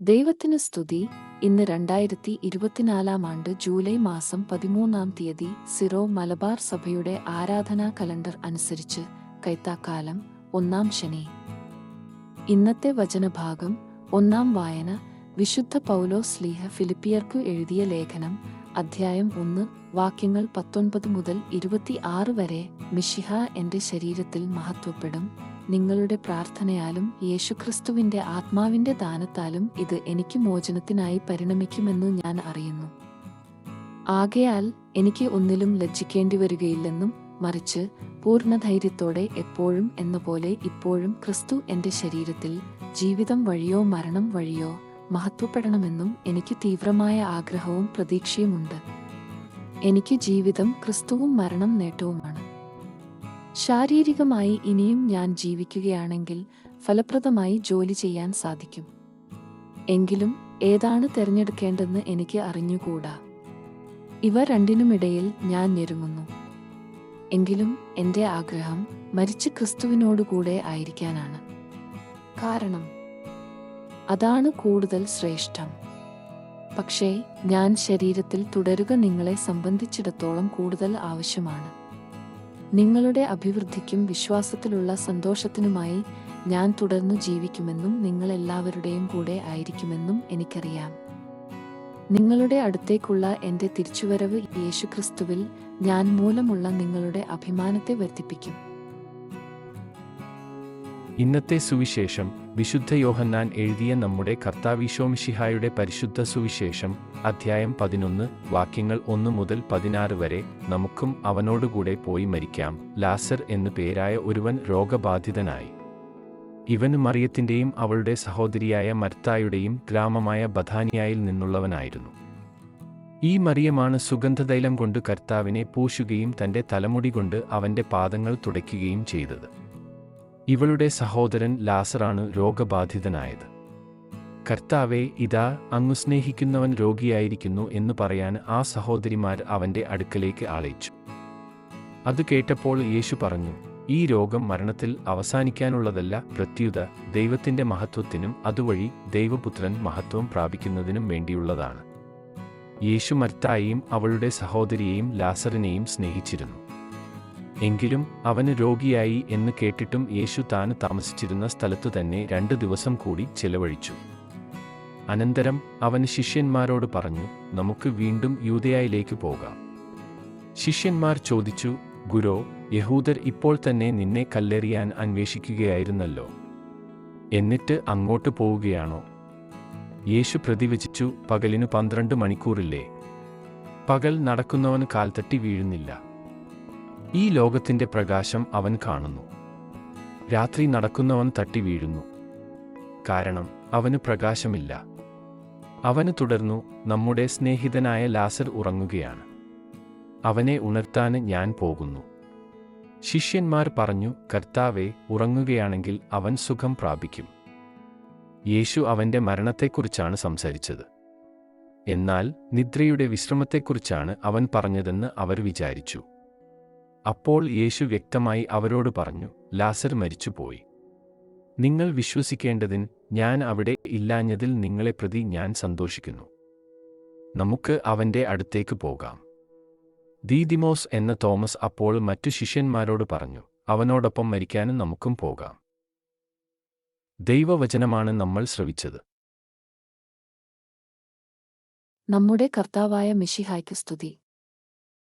ദൈവത്തിന് സ്തുതി. ഇന്ന് രണ്ടായിരത്തി ഇരുപത്തിനാലാം ആണ്ട് ജൂലൈ മാസം പതിമൂന്നാം തീയതി സിറോ മലബാർ സഭയുടെ ആരാധനാ കലണ്ടർ അനുസരിച്ച് കൈത്താക്കാലം ഒന്നാം ശനി. ഇന്നത്തെ വചനഭാഗം ഒന്നാം വായന. വിശുദ്ധ പൗലോ സ്ലീഹ ഫിലിപ്പിയർക്കു എഴുതിയ ലേഖനം അധ്യായം ഒന്ന് വാക്യങ്ങൾ പത്തൊൻപത് മുതൽ ഇരുപത്തി ആറ് വരെ മിഷിഹ എന്റെ ശരീരത്തിൽ മഹത്വപ്പെടും. നിങ്ങളുടെ പ്രാർത്ഥനയാലും യേശുക്രിസ്തുവിന്റെ ആത്മാവിന്റെ ദാനത്താലും ഇത് എനിക്ക് മോചനത്തിനായി പരിണമിക്കുമെന്ന് ഞാൻ അറിയുന്നു. ആകയാൽ എനിക്ക് ഒന്നിലും ലജ്ജിക്കേണ്ടി വരികയില്ലെന്നും മറിച്ച് പൂർണധൈര്യത്തോടെ എപ്പോഴും എന്ന പോലെ ഇപ്പോഴും ക്രിസ്തു എന്റെ ശരീരത്തിൽ ജീവിതം വഴിയോ മരണം വഴിയോ മഹത്വപ്പെടണമെന്നും എനിക്ക് തീവ്രമായ ആഗ്രഹവും പ്രതീക്ഷയുമുണ്ട്. എനിക്ക് ജീവിതം ക്രിസ്തുവും മരണം നേട്ടവുമാണ്. ശാരീരികമായി ഇനിയും ഞാൻ ജീവിക്കുകയാണെങ്കിൽ ഫലപ്രദമായി ജോലി ചെയ്യാൻ സാധിക്കും. എങ്കിലും ഏതാണ് തിരഞ്ഞെടുക്കേണ്ടെന്ന് എനിക്ക് അറിഞ്ഞുകൂടാ. ഇവ രണ്ടിനുമിടയിൽ ഞാൻ ഞെരുങ്ങുന്നു. എങ്കിലും എന്റെ ആഗ്രഹം മരിച്ച് ക്രിസ്തുവിനോടുകൂടെ ആയിരിക്കാനാണ്. കാരണം അതാണ് കൂടുതൽ ശ്രേഷ്ഠം. പക്ഷേ ഞാൻ ശരീരത്തിൽ തുടരുക നിങ്ങളെ സംബന്ധിച്ചിടത്തോളം കൂടുതൽ ആവശ്യമാണ്. നിങ്ങളുടെ അഭിവൃദ്ധിക്കും വിശ്വാസത്തിലുള്ള സന്തോഷത്തിനുമായി ഞാൻ തുടർന്നു ജീവിക്കുമെന്നും നിങ്ങൾ എല്ലാവരുടെയും കൂടെ ആയിരിക്കുമെന്നും എനിക്കറിയാം. നിങ്ങളുടെ അടുത്തേക്കുള്ള എന്റെ തിരിച്ചുവരവ് യേശുക്രിസ്തുവിൽ ഞാൻ മൂലമുള്ള നിങ്ങളുടെ അഭിമാനത്തെ വർദ്ധിപ്പിക്കും. ഇന്നത്തെ സുവിശേഷം വിശുദ്ധ യോഹന്നാൻ എഴുതിയ നമ്മുടെ കർത്താവിശോമിഷിഹായുടെ പരിശുദ്ധ സുവിശേഷം അധ്യായം പതിനൊന്ന് വാക്യങ്ങൾ ഒന്ന് മുതൽ പതിനാറ് വരെ നമുക്കും അവനോടുകൂടെ പോയി മരിക്കാം. ലാസർ എന്നു പേരായ ഒരുവൻ രോഗബാധിതനായി. ഇവന് മറിയത്തിന്റെയും അവളുടെ സഹോദരിയായ മർത്തായുടെയും ഗ്രാമമായ ബഥാനിയായിൽ നിന്നുള്ളവനായിരുന്നു. ഈ മറിയമാണ് സുഗന്ധതൈലം കൊണ്ട് കർത്താവിനെ പൂശുകയും തന്റെ തലമുടി കൊണ്ട് അവന്റെ പാദങ്ങൾ തുടയ്ക്കുകയും ചെയ്തത്. ഇവളുടെ സഹോദരൻ ലാസറാണ് രോഗബാധിതനായത്. കർത്താവെ ഇതാ അങ്ങു സ്നേഹിക്കുന്നവൻ രോഗിയായിരിക്കുന്നു എന്ന് പറയാൻ ആ സഹോദരിമാർ അവന്റെ അടുക്കലേക്ക് ആളയിച്ചു. അത് കേട്ടപ്പോൾ യേശു പറഞ്ഞു ഈ രോഗം മരണത്തിൽ അവസാനിക്കാനുള്ളതല്ല പ്രത്യുത ദൈവത്തിന്റെ മഹത്വത്തിനും അതുവഴി ദൈവപുത്രൻ മഹത്വം പ്രാപിക്കുന്നതിനും വേണ്ടിയുള്ളതാണ്. യേശു മർത്തായെയും അവളുടെ സഹോദരിയെയും ലാസറിനെയും സ്നേഹിച്ചിരുന്നു. എങ്കിലും അവന് രോഗിയായി എന്ന് കേട്ടിട്ടും യേശു താൻ താമസിച്ചിരുന്ന സ്ഥലത്തു തന്നെ രണ്ട് ദിവസം കൂടി ചെലവഴിച്ചു. അനന്തരം അവൻ ശിഷ്യന്മാരോട് പറഞ്ഞു നമുക്ക് വീണ്ടും യൂതയായിലേക്ക് പോകാം. ശിഷ്യന്മാർ ചോദിച്ചു ഗുരോ യഹൂദർ ഇപ്പോൾ തന്നെ നിന്നെ കല്ലെറിയാൻ അന്വേഷിക്കുകയായിരുന്നല്ലോ. എന്നിട്ട് അങ്ങോട്ട് പോവുകയാണോ? യേശു പ്രതിവചിച്ചു പകലിനു പന്ത്രണ്ട് മണിക്കൂറില്ലേ. പകൽ നടക്കുന്നവന് കാൽത്തട്ടി വീഴുന്നില്ല. ഈ ലോകത്തിന്റെ പ്രകാശം അവൻ കാണുന്നു. രാത്രി നടക്കുന്നവൻ തട്ടി വീഴുന്നു. കാരണം അവന് പ്രകാശമില്ല. അവന് തുടർന്നു നമ്മുടെ സ്നേഹിതനായ ലാസർ ഉറങ്ങുകയാണ്. അവനെ ഉണർത്താന് ഞാൻ പോകുന്നു. ശിഷ്യന്മാർ പറഞ്ഞു കർത്താവെ ഉറങ്ങുകയാണെങ്കിൽ അവൻ സുഖം പ്രാപിക്കും. യേശു അവന്റെ മരണത്തെക്കുറിച്ചാണ് സംസാരിച്ചത്. എന്നാൽ നിദ്രയുടെ വിശ്രമത്തെക്കുറിച്ചാണ് അവൻ പറഞ്ഞതെന്ന് അവർ വിചാരിച്ചു. അപ്പോൾ യേശു വ്യക്തമായി അവരോട് പറഞ്ഞു ലാസർ മരിച്ചുപോയി. നിങ്ങൾ വിശ്വസിക്കേണ്ടതിന് ഞാൻ അവിടെ ഇല്ലാഞ്ഞതിൽ നിങ്ങളെ പ്രതി ഞാൻ സന്തോഷിക്കുന്നു. നമുക്ക് അവന്റെ അടുത്തേക്ക് പോകാം. ദീദിമോസ് എന്ന തോമസ് അപ്പോൾ മറ്റു ശിഷ്യന്മാരോട് പറഞ്ഞു അവനോടൊപ്പം മരിക്കാനും നമുക്കും പോകാം. ദൈവവചനമാണ് നമ്മൾ ശ്രവിച്ചത്. നമ്മുടെ കർത്താവായ മിഷിഹായ്ക്ക് സ്തുതി.